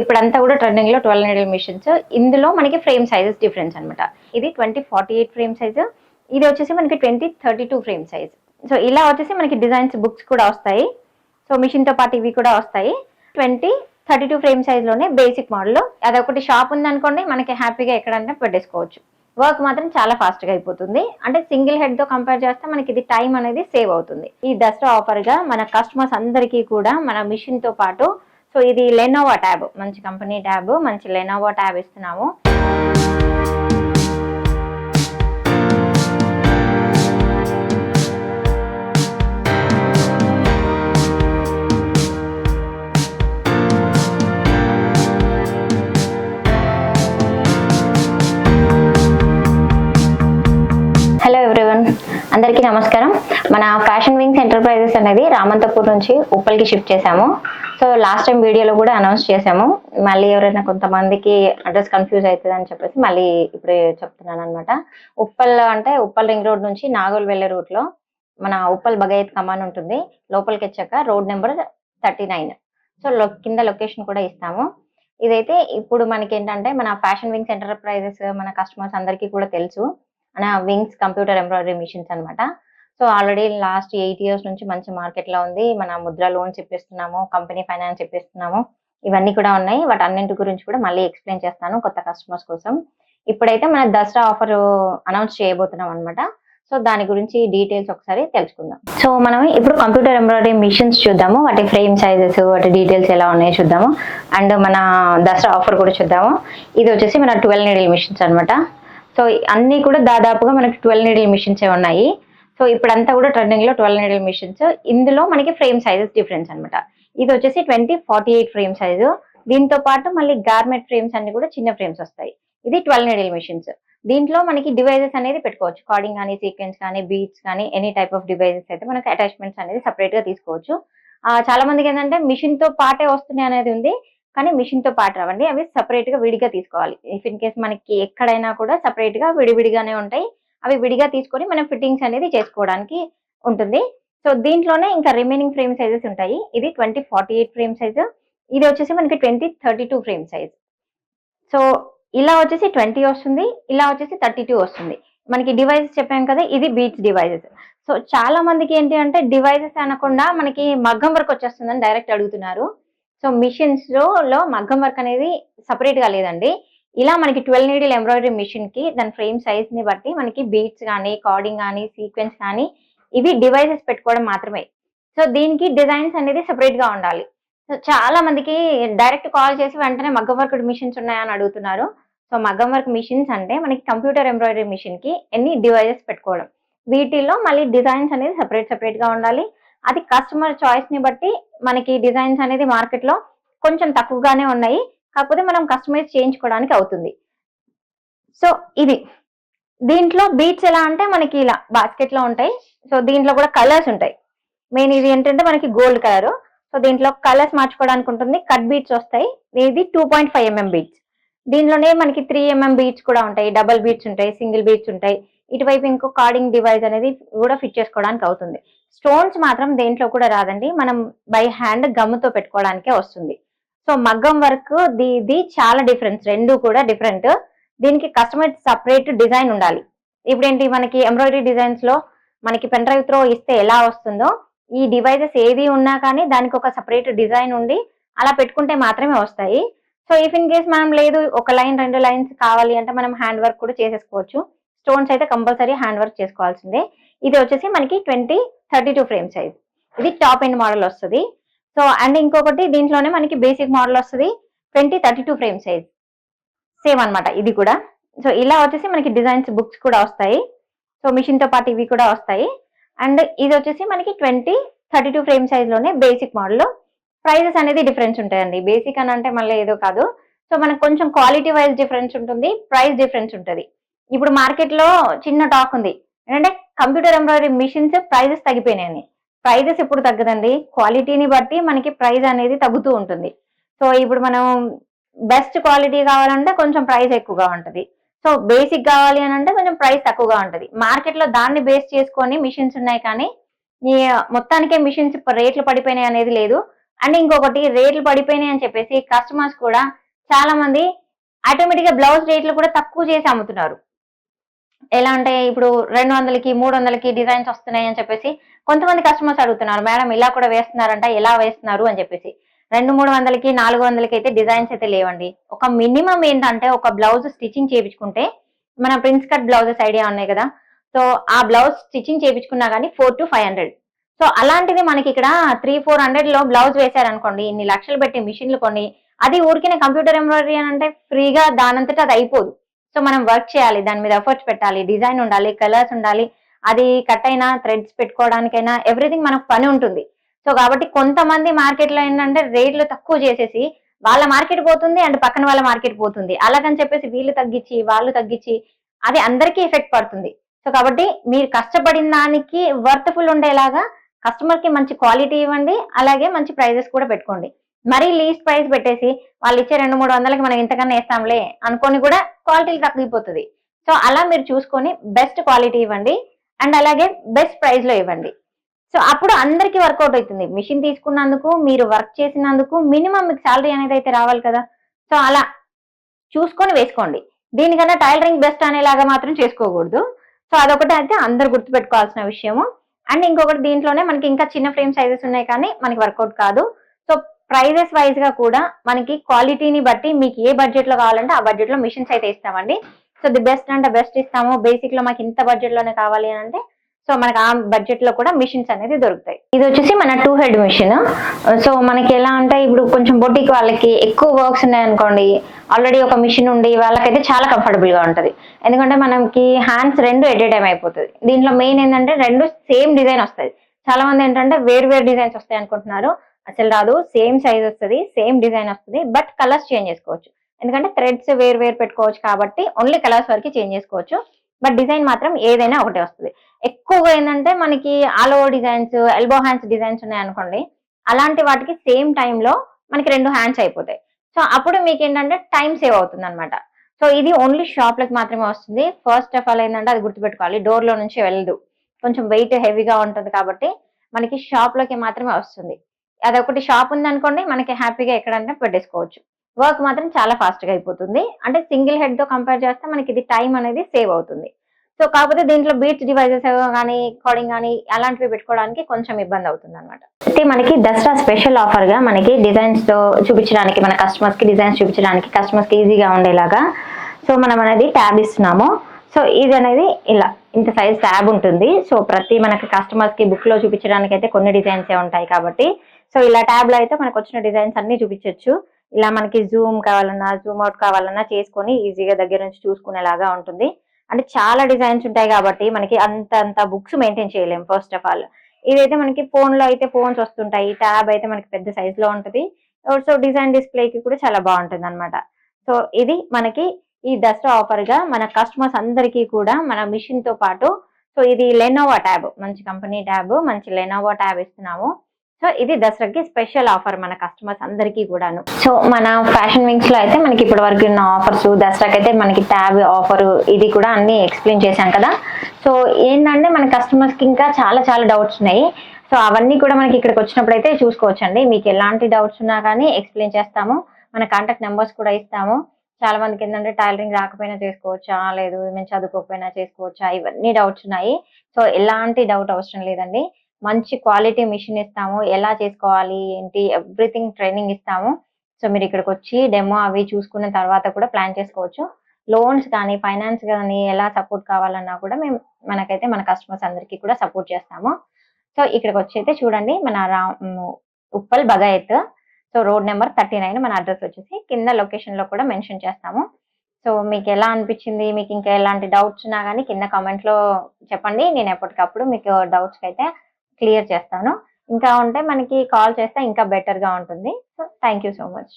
ఇప్పుడంతా కూడా ట్రెండింగ్లో ట్వెల్వ్ నీడిల్ మిషన్స్ ఇందులో మనకి ఫ్రేమ్ సైజెస్ డిఫరెన్స్ అనమాట ఇది twenty forty eight frame size ఇది వచ్చేసి మనకి twenty thirty two frame size so ఇలా వచ్చేసి మనకి డిజైన్స్ బుక్స్ కూడా వస్తాయి. సో మిషన్తో పాటు ఇవి కూడా వస్తాయి. ట్వంటీ థర్టీ టూ ఫ్రేమ్ సైజ్లోనే బేసిక్ మోడల్ అదొకటి షాప్ ఉందనుకోండి మనకి హ్యాపీగా ఎక్కడంటే పెట్టేసుకోవచ్చు. వర్క్ మాత్రం చాలా ఫాస్ట్గా అయిపోతుంది. అంటే సింగిల్ హెడ్తో కంపేర్ చేస్తే మనకి ఇది టైం అనేది సేవ్ అవుతుంది. ఈ దసరా ఆఫర్గా మన కస్టమర్స్ అందరికీ కూడా మన మిషన్తో పాటు సో ఇది లెనోవా ట్యాబ్ మంచి కంపెనీ ట్యాబ్ మంచి లెనోవా ట్యాబ్ ఇస్తున్నాము. మన ఫ్యాషన్ వింగ్స్ ఎంటర్ప్రైజెస్ అనేది రామంతపూర్ నుంచి ఉప్పల్కి షిఫ్ట్ చేశాము. సో లాస్ట్ టైం వీడియోలో కూడా అనౌన్స్ చేశాము. మళ్ళీ ఎవరైనా కొంతమందికి అడ్రస్ కన్ఫ్యూజ్ అవుతుంది అని చెప్పేసి మళ్ళీ ఇప్పుడు చెప్తున్నాను అనమాట ఉప్పల్ అంటే ఉప్పల్ రింగ్ రోడ్ నుంచి నాగోల్ వెళ్ళే రూట్లో లో మన ఉప్పల్ బగైత్ కమాన్ ఉంటుంది. లోపలికి వచ్చాక road number thirty nine so కింద లొకేషన్ కూడా ఇస్తాము. ఇదైతే ఇప్పుడు మనకి ఏంటంటే మన ఫ్యాషన్ వింగ్స్ ఎంటర్ప్రైజెస్ మన కస్టమర్స్ అందరికీ కూడా తెలుసు. మన వింగ్స్ కంప్యూటర్ ఎంబ్రాయిడరీ మిషన్స్ అన్నమాట. So already last eight years నుంచి మంచి మార్కెట్లో ఉంది. మన ముద్ర లోన్ చెప్పిస్తున్నాము కంపెనీ ఫైనాన్స్ చెప్పిస్తున్నాము. ఇవన్నీ కూడా ఉన్నాయి. వాటి అన్నింటి గురించి కూడా మళ్ళీ ఎక్స్ప్లెయిన్ చేస్తాను కొత్త కస్టమర్స్ కోసం. ఇప్పుడైతే మన దసరా ఆఫర్ అనౌన్స్ చేయబోతున్నాం అనమాట సో దాని గురించి డీటెయిల్స్ ఒకసారి తెలుసుకుందాం. సో మనం ఇప్పుడు కంప్యూటర్ ఎంబ్రాయిడరీ మిషన్స్ చూద్దాము. వాటి ఫ్రేమ్ సైజెస్ వాటి డీటెయిల్స్ ఎలా ఉన్నాయో చూద్దాము. అండ్ మన దసరా ఆఫర్ కూడా చూద్దాము. ఇది వచ్చేసి మన ట్వెల్వ్ నీడిల్ మిషన్స్ అనమాట సో అన్ని కూడా దాదాపుగా మనకి ట్వెల్వ్ నీడిల్ మిషన్స్ ఉన్నాయి. సో ఇప్పుడంతా కూడా ట్రెండింగ్లో ట్వెల్వ్ నీడిల్ మిషన్స్. ఇందులో మనకి ఫ్రేమ్ సైజెస్ డిఫరెన్స్ అన్నమాట. ఇది వచ్చేసి twenty forty eight frame size. దీంతో పాటు మళ్ళీ గార్మెంట్ ఫ్రేమ్స్ అన్ని కూడా చిన్న ఫ్రేమ్స్ వస్తాయి. ఇది ట్వెల్వ్ నీడిల్ మిషన్స్. దీంట్లో మనకి డివైజెస్ అనేది పెట్టుకోవచ్చు. కార్డింగ్ కానీ సీక్వెన్స్ కానీ బీట్స్ కానీ ఎనీ టైప్ ఆఫ్ డివైజెస్ అయితే మనకి అటాచ్మెంట్స్ అనేది సపరేట్గా తీసుకోవచ్చు. చాలా మందికి ఏంటంటే మిషన్తో పాటే వస్తున్నాయి అనేది ఉంది కానీ మిషన్తో పాటు రావండి. అవి సపరేట్గా విడిగా తీసుకోవాలి. ఇఫ్ ఇన్ కేస్ మనకి ఎక్కడైనా కూడా సపరేట్గా విడివిడిగానే ఉంటాయి. అవి విడిగా తీసుకొని మనం ఫిట్టింగ్స్ అనేది చేసుకోవడానికి ఉంటుంది. సో దీంట్లోనే ఇంకా రిమైనింగ్ ఫ్రేమ్ సైజెస్ ఉంటాయి. ఇది twenty forty eight frame size ఇది వచ్చేసి మనకి twenty thirty two frame size so ఇలా వచ్చేసి ట్వంటీ వస్తుంది. ఇలా వచ్చేసి థర్టీ టూ వస్తుంది. మనకి డివైజెస్ చెప్పాం కదా ఇది బీచ్ డివైజెస్ సో చాలా మందికి ఏంటి అంటే డివైజెస్ అనకుండా మనకి మగ్గం వర్క్ వచ్చేస్తుందని డైరెక్ట్ అడుగుతున్నారు. సో మిషన్స్లో లో మగ్గం వర్క్ అనేది సపరేట్గా లేదండి. ఇలా మనకి ట్వెల్వ్ నీడిల్ ఎంబ్రాయిడరీ మిషన్కి దాని ఫ్రేమ్ సైజ్ని బట్టి మనకి బీట్స్ కానీ కార్డింగ్ కానీ సీక్వెన్స్ కానీ ఇవి డివైసెస్ పెట్టుకోవడం మాత్రమే. సో దీనికి డిజైన్స్ అనేది సెపరేట్గా ఉండాలి. సో చాలా మందికి డైరెక్ట్ కాల్ చేసి వెంటనే మగ్గం వర్క్ మిషన్స్ ఉన్నాయని అడుగుతున్నారు. సో మగ్గం వర్క్ మిషన్స్ అంటే మనకి కంప్యూటర్ ఎంబ్రాయిడరీ మిషన్కి ఎన్ని డివైజెస్ పెట్టుకోవడం. వీటిల్లో మళ్ళీ డిజైన్స్ అనేది సెపరేట్ సెపరేట్గా ఉండాలి. అది కస్టమర్ చాయిస్ని బట్టి మనకి డిజైన్స్ అనేది మార్కెట్లో కొంచెం తక్కువగానే ఉన్నాయి. కాకపోతే మనం కస్టమైజ్ చేయించుకోవడానికి అవుతుంది. సో ఇది. దీంట్లో బీట్స్ ఎలా అంటే మనకి ఇలా బాస్కెట్లో ఉంటాయి. సో దీంట్లో కూడా కలర్స్ ఉంటాయి. మెయిన్ ఇది ఏంటంటే మనకి గోల్డ్ కలర్ సో దీంట్లో కలర్స్ మార్చుకోవడానికి ఉంటుంది. కట్ బీట్స్ వస్తాయి. ఇది two point five MM beads దీంట్లోనే మనకి త్రీ ఎంఎం బీట్స్ కూడా ఉంటాయి. డబల్ బీట్స్ ఉంటాయి సింగిల్ బీట్స్ ఉంటాయి. ఇటువైపు ఇంకో కార్డింగ్ డివైస్ అనేది కూడా ఫిట్ చేసుకోవడానికి అవుతుంది. స్టోన్స్ మాత్రం దేంట్లో కూడా రాదండి. మనం బై హ్యాండ్ గమ్ముతో పెట్టుకోవడానికే వస్తుంది. సో మగ్గం వర్క్ ఇది చాలా డిఫరెన్స్ రెండు కూడా డిఫరెంట్. దీనికి కస్టమైజ్ సపరేట్ డిజైన్ ఉండాలి. ఇప్పుడేంటి మనకి ఎంబ్రాయిడరీ డిజైన్స్లో మనకి పెన్ డ్రైవ్ త్రో ఇస్తే ఎలా వస్తుందో ఈ డివైజెస్ ఏది ఉన్నా కానీ దానికి ఒక సపరేట్ డిజైన్ ఉండి అలా పెట్టుకుంటే మాత్రమే వస్తాయి. సో ఇఫ్ ఇన్ కేస్ మనం లేదు ఒక లైన్ రెండు లైన్స్ కావాలి అంటే మనం హ్యాండ్ వర్క్ కూడా చేసేసుకోవచ్చు. స్టోన్స్ అయితే కంపల్సరీ హ్యాండ్ వర్క్ చేసుకోవాల్సిందే. ఇది వచ్చేసి మనకి twenty thirty two frame size. ఇది టాప్ ఎండ్ మోడల్ వస్తుంది. సో అండ్ ఇంకొకటి దీంట్లోనే మనకి బేసిక్ మోడల్ వస్తుంది. Twenty thirty two frame size same అన్నమాట ఇది కూడా. సో ఇలా వచ్చేసి మనకి డిజైన్స్ బుక్స్ కూడా వస్తాయి. సో మిషన్తో పాటు ఇవి కూడా వస్తాయి. అండ్ ఇది వచ్చేసి మనకి ట్వంటీ థర్టీ టూ ఫ్రేమ్ సైజ్లోనే బేసిక్ మోడల్ ప్రైజెస్ అనేది డిఫరెన్స్ ఉంటాయండి. బేసిక్ అని అంటే మళ్ళీ ఏదో కాదు. సో మనకు కొంచెం క్వాలిటీ వైజ్ డిఫరెన్స్ ఉంటుంది ప్రైస్ డిఫరెన్స్ ఉంటుంది. ఇప్పుడు మార్కెట్లో చిన్న టాక్ ఉంది. ఏంటంటే కంప్యూటర్ ఎంబ్రాయిడరీ మిషన్స్ ప్రైజెస్ తగ్గిపోయినాయని ప్రైజెస్ ఎప్పుడు తగ్గదండి? క్వాలిటీని బట్టి మనకి ప్రైజ్ అనేది తగ్గుతూ ఉంటుంది. సో ఇప్పుడు మనం బెస్ట్ క్వాలిటీ కావాలంటే కొంచెం ప్రైస్ ఎక్కువగా ఉంటుంది. సో బేసిక్ కావాలి అని అంటే కొంచెం ప్రైస్ తక్కువగా ఉంటుంది. మార్కెట్లో దాన్ని బేస్ చేసుకొని మిషన్స్ ఉన్నాయి కానీ ఈ మొత్తానికే మిషన్స్ రేట్లు పడిపోయినాయి అనేది లేదు. అండ్ ఇంకొకటి రేట్లు పడిపోయినాయి అని చెప్పేసి కస్టమర్స్ కూడా చాలా మంది ఆటోమేటిక్గా బ్లౌజ్ రేట్లు కూడా తక్కువ చేసి అమ్ముతున్నారు. ఎలా అంటే ఇప్పుడు రెండు వందలకి మూడు వందలకి డిజైన్స్ వస్తున్నాయి అని చెప్పేసి కొంతమంది కస్టమర్స్ అడుగుతున్నారు మేడం ఇలా కూడా వేస్తున్నారంట ఎలా వేస్తున్నారు? అని చెప్పేసి. రెండు మూడు వందలకి నాలుగు వందలకి అయితే డిజైన్స్ అయితే లేవండి. ఒక మినిమం ఏంటంటే ఒక బ్లౌజ్ స్టిచ్చింగ్ చేయించుకుంటే మన ప్రిన్స్ కట్ బ్లౌజెస్ ఐడియా ఉన్నాయి కదా. సో ఆ బ్లౌజ్ స్టిచ్చింగ్ చేయించుకున్నా కానీ four to five hundred so అలాంటిది మనకి ఇక్కడ త్రీ ఫోర్ హండ్రెడ్లో బ్లౌజ్ వేశారనుకోండి ఇన్ని లక్షలు పెట్టి మిషన్లు కొన్ని అది ఊరికిన కంప్యూటర్ ఎంబ్రాయిడరీ అని అంటే ఫ్రీగా దానంతటా అది అయిపోదు. సో మనం వర్క్ చేయాలి దాని మీద ఎఫర్ట్స్ పెట్టాలి డిజైన్ ఉండాలి కలర్స్ ఉండాలి అది కట్ అయినా థ్రెడ్స్ పెట్టుకోవడానికైనా ఎవ్రీథింగ్ మనకు పని ఉంటుంది. సో కాబట్టి కొంతమంది మార్కెట్లో ఏంటంటే రేట్లు తక్కువ చేసేసి వాళ్ళ మార్కెట్ పోతుంది అండ్ పక్కన వాళ్ళ మార్కెట్ పోతుంది. అలాగని చెప్పేసి వీళ్ళు తగ్గించి వాళ్ళు తగ్గించి అది అందరికీ ఎఫెక్ట్ పడుతుంది. సో కాబట్టి మీరు కష్టపడిన దానికి వర్త్ఫుల్ ఉండేలాగా కస్టమర్కి మంచి క్వాలిటీ ఇవ్వండి అలాగే మంచి ప్రైజెస్ కూడా పెట్టుకోండి. మరీ లీస్ట్ ప్రైస్ పెట్టేసి వాళ్ళు ఇచ్చే రెండు మూడు వందలకి మనం ఇంతకన్నా వేస్తాంలే అనుకొని కూడా క్వాలిటీలు తగ్గిపోతుంది. సో అలా మీరు చూసుకొని బెస్ట్ క్వాలిటీ ఇవ్వండి అండ్ అలాగే బెస్ట్ ప్రైస్లో ఇవ్వండి. సో అప్పుడు అందరికీ వర్కౌట్ అవుతుంది. మిషన్ తీసుకున్నందుకు మీరు వర్క్ చేసినందుకు మినిమం మీకు శాలరీ అనేది అయితే రావాలి కదా. సో అలా చూసుకొని వేసుకోండి. దీనికన్నా టైలరింగ్ బెస్ట్ అనేలాగా మాత్రం చేసుకోకూడదు. సో అదొకటి అయితే అందరు గుర్తుపెట్టుకోవాల్సిన విషయము. అండ్ ఇంకొకటి దీంట్లోనే మనకి ఇంకా చిన్న ఫ్రేమ్ సైజెస్ ఉన్నాయి కానీ మనకి వర్కౌట్ కాదు. సో ప్రైజెస్ వైజ్గా కూడా మనకి క్వాలిటీని బట్టి మీకు ఏ బడ్జెట్లో కావాలంటే ఆ బడ్జెట్లో మిషన్స్ అయితే ఇస్తామండి. సో ది బెస్ట్ అంటే బెస్ట్ ఇస్తాము. బేసిక్లో మాకు ఇంత బడ్జెట్లోనే కావాలి అని అంటే సో మనకి ఆ బడ్జెట్లో కూడా మిషన్స్ అనేది దొరుకుతాయి. ఇది వచ్చేసి మన టూ హెడ్ మిషన్ సో మనకి ఎలా అంటే ఇప్పుడు కొంచెం బొటిక్ వాళ్ళకి ఎక్కువ వర్క్స్ ఉన్నాయనుకోండి ఆల్రెడీ ఒక మిషన్ ఉండి వాళ్ళకైతే చాలా కంఫర్టబుల్గా ఉంటుంది. ఎందుకంటే మనకి హ్యాండ్స్ రెండు ఎట్ ఏ టైం అయిపోతుంది. దీంట్లో మెయిన్ ఏంటంటే రెండు సేమ్ డిజైన్ వస్తుంది చాలా మంది ఏంటంటే వేరు వేరు డిజైన్స్ వస్తాయి అనుకుంటున్నారు. అసలు రాదు. సేమ్ సైజ్ వస్తుంది సేమ్ డిజైన్ వస్తుంది బట్ కలర్స్ చేంజ్ చేసుకోవచ్చు. ఎందుకంటే థ్రెడ్స్ వేరు వేరు పెట్టుకోవచ్చు కాబట్టి ఓన్లీ కలర్స్ వరకు చేంజ్ చేసుకోవచ్చు. బట్ డిజైన్ మాత్రం ఏదైనా ఒకటే వస్తుంది. ఎక్కువగా ఏంటంటే మనకి all over designs elbow hands designs ఉన్నాయి అనుకోండి. అలాంటి వాటికి సేమ్ టైంలో మనకి రెండు హ్యాండ్స్ అయిపోతాయి. సో అప్పుడు మీకు ఏంటంటే టైం సేవ్ అవుతుంది అనమాట సో ఇది ఓన్లీ షాప్లకు మాత్రమే వస్తుంది. ఫస్ట్ ఆఫ్ ఆల్ ఏంటంటే అది గుర్తుపెట్టుకోవాలి. డోర్లో నుంచి వెళ్ళదు. కొంచెం వెయిట్ హెవీగా ఉంటుంది కాబట్టి మనకి షాప్లోకి మాత్రమే వస్తుంది. అదొకటి షాప్ ఉంది అనుకోండి మనకి హ్యాపీగా ఎక్కడంటే పెట్టేసుకోవచ్చు. వర్క్ మాత్రం చాలా ఫాస్ట్గా అయిపోతుంది. అంటే సింగిల్ హెడ్తో కంపేర్ చేస్తే మనకి ఇది టైం అనేది సేవ్ అవుతుంది. సో కాకపోతే దీంట్లో బీట్స్ డివైజెస్ కానీ కోడింగ్ కానీ అలాంటివి పెట్టుకోవడానికి కొంచెం ఇబ్బంది అవుతుంది అనమాట అయితే మనకి దసరా స్పెషల్ ఆఫర్గా మనకి డిజైన్స్తో చూపించడానికి మన కస్టమర్స్కి డిజైన్స్ చూపించడానికి కస్టమర్స్కి ఈజీగా ఉండేలాగా సో మనం అనేది ట్యాబ్ ఇస్తున్నాము. సో ఇది అనేది ఇలా ఇంత సైజ్ ట్యాబ్ ఉంటుంది. సో ప్రతి మనకి కస్టమర్స్కి బుక్లో చూపించడానికి అయితే కొన్ని డిజైన్స్ ఉంటాయి కాబట్టి సో ఇలా ట్యాబ్లో అయితే మనకు వచ్చిన డిజైన్స్ అన్ని చూపించవచ్చు ఇలా మనకి జూమ్ కావాలన్నా జూమ్ అవుట్ కావాలన్నా చేసుకొని ఈజీగా దగ్గర నుంచి చూసుకునేలాగా ఉంటుంది. అంటే చాలా డిజైన్స్ ఉంటాయి కాబట్టి మనకి అంత అంత బుక్స్ మెయింటైన్ చేయలేం ఫస్ట్ ఆఫ్ ఆల్ ఇదైతే మనకి ఫోన్లో అయితే ఫోన్స్ వస్తుంటాయి. ట్యాబ్ అయితే మనకి పెద్ద సైజ్లో ఉంటుంది. సో డిజైన్ డిస్ప్లే కి కూడా చాలా బాగుంటుంది అనమాట సో ఇది మనకి ఈ దసరా ఆఫర్గా మన కస్టమర్స్ అందరికీ కూడా మన మిషన్తో పాటు. సో ఇది లెనోవా ట్యాబ్ మంచి కంపెనీ ట్యాబ్ మంచి లెనోవా ట్యాబ్ ఇస్తున్నాము. సో ఇది దసరాకి స్పెషల్ ఆఫర్ మన కస్టమర్స్ అందరికీ కూడాను. సో మన ఫ్యాషన్ వింగ్స్లో అయితే మనకి ఇప్పటి వరకు ఉన్న ఆఫర్స్ దసరాకి అయితే మనకి ట్యాబ్ ఆఫర్ ఇది కూడా అన్ని ఎక్స్ప్లెయిన్ చేశాం కదా. సో ఏంటంటే మన కస్టమర్స్కి ఇంకా చాలా చాలా డౌట్స్ ఉన్నాయి. సో అవన్నీ కూడా మనకి ఇక్కడికి వచ్చినప్పుడు అయితే చూసుకోవచ్చండి. మీకు ఎలాంటి డౌట్స్ ఉన్నా కానీ ఎక్స్ప్లెయిన్ చేస్తాము. మన కాంటాక్ట్ నెంబర్స్ కూడా ఇస్తాము. చాలా మందికి ఏంటంటే టైలరింగ్ రాకపోయినా చేసుకోవచ్చా? లేదు మేము చదువుకోకపోయినా చేసుకోవచ్చా? ఇవన్నీ డౌట్స్ ఉన్నాయి. సో ఎలాంటి డౌట్ అవసరం లేదండి. మంచి క్వాలిటీ మిషన్ ఇస్తాము. ఎలా చేసుకోవాలి? ఏంటి? ఎవ్రీథింగ్ ట్రైనింగ్ ఇస్తాము. సో మీరు ఇక్కడికి వచ్చి డెమో అవి చూసుకున్న తర్వాత కూడా ప్లాన్ చేసుకోవచ్చు. లోన్స్ కానీ ఫైనాన్స్ కానీ ఎలా సపోర్ట్ కావాలన్నా కూడా మేము మనకైతే మన కస్టమర్స్ అందరికీ కూడా సపోర్ట్ చేస్తాము. సో ఇక్కడికి వచ్చి అయితే చూడండి మన రా Uppal Bagayat. So road number thirty nine మన అడ్రస్ వచ్చేసి కింద లొకేషన్లో కూడా మెన్షన్ చేస్తాము. సో మీకు ఎలా అనిపించింది? మీకు ఇంకా ఎలాంటి డౌట్స్ ఉన్నా కానీ కింద కామెంట్లో చెప్పండి. నేను ఎప్పటికప్పుడు మీకు డౌట్స్కి అయితే క్లియర్ చేస్తాను. ఇంకా ఉంటే మనకి కాల్ చేస్తే ఇంకా బెటర్గా ఉంటుంది. So thank you so much